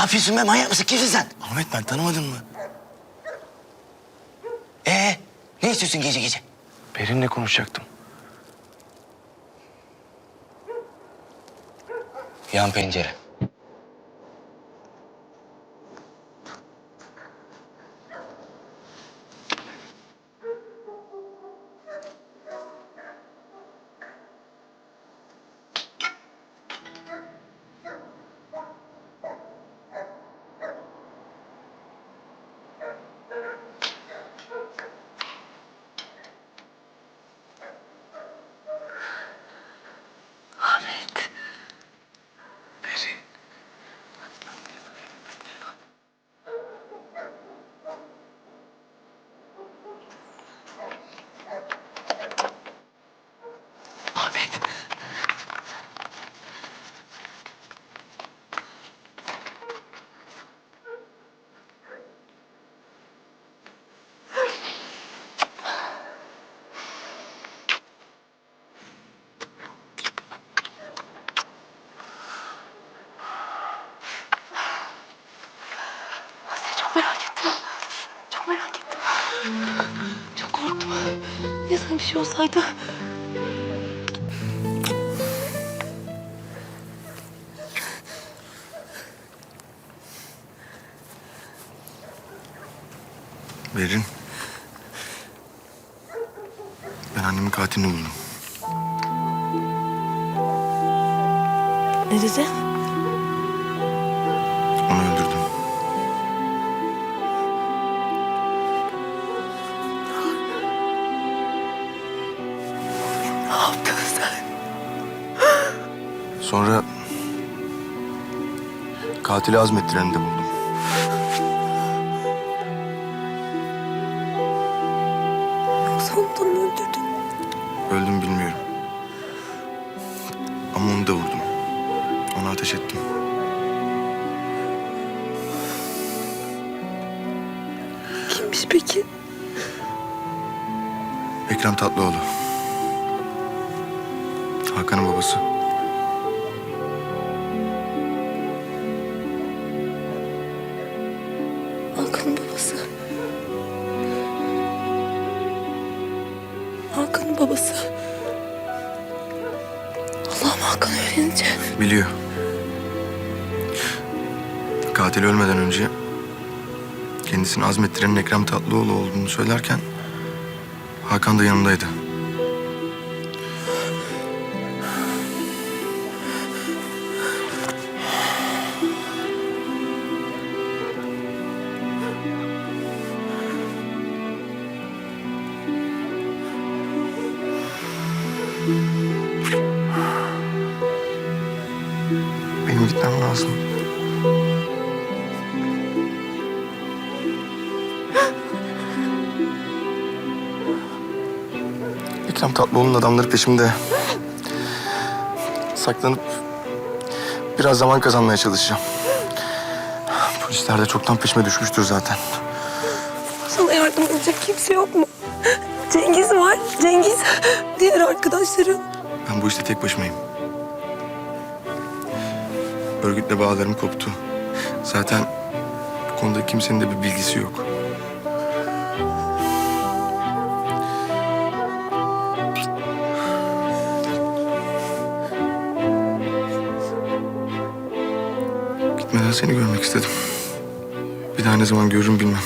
yapıyorsun be manyak mısın? Kimsin sen? Ahmet ben tanımadın mı? Ee, ne istiyorsun gece gece? Berin'le konuşacaktım. Yan pencere. Çok merak ettim. Çok merak ettim. Çok korktum. Ya sana bir şey olsaydı? Berin. Ben annemin katilini buldum. Ne dedi? Ne yaptın sen? Sonra katili azmettireni de buldum. Yoksa onu da mı öldürdün? Öldüm bilmiyorum. Ama onu da vurdum. Ona ateş ettim. Kimmiş peki? Ekrem Tatlıoğlu. Hakan'ın babası. Hakan'ın babası. Hakan'ın babası. Allah'ım Hakan öğrenince. Biliyor. Katil ölmeden önce kendisini azmettirenin Ekrem Tatlıoğlu olduğunu söylerken Hakan da yanındaydı. Lazım. Ekrem Tatlıoğlu'nun adamları peşimde. Saklanıp biraz zaman kazanmaya çalışacağım. Polisler de çoktan peşime düşmüştür zaten. Sana yardım edecek kimse yok mu? Cengiz var. Cengiz. Diğer arkadaşların. Ben bu işte tek başımayım. Örgütle bağlarım koptu. Zaten bu konuda kimsenin de bir bilgisi yok. Gitmeden seni görmek istedim. Bir daha ne zaman görürüm bilmem.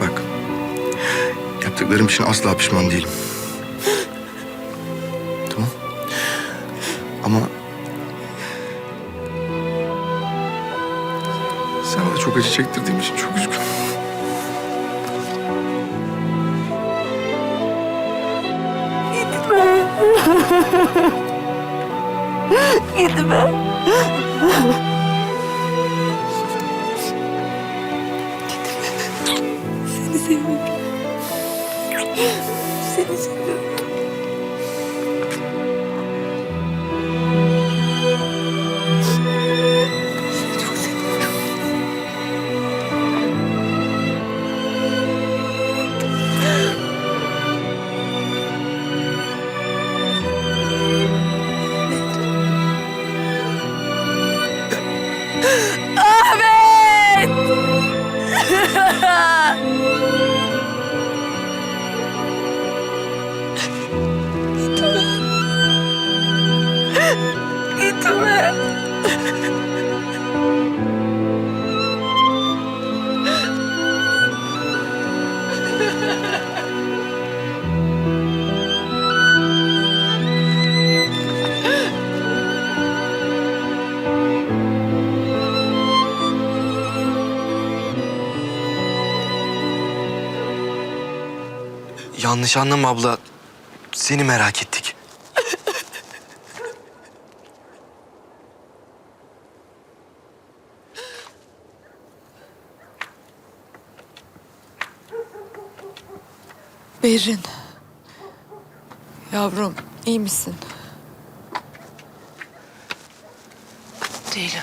Bak, yaptıklarım için asla pişman değilim. Acı çektirdiğim için çok üzgünüm. Gitme. Seni seviyorum. Seni seviyorum. Ahmet! Gitme. Gitme. Yanlış anlama abla. Seni merak ettik. Berin. Yavrum iyi misin? Değilim.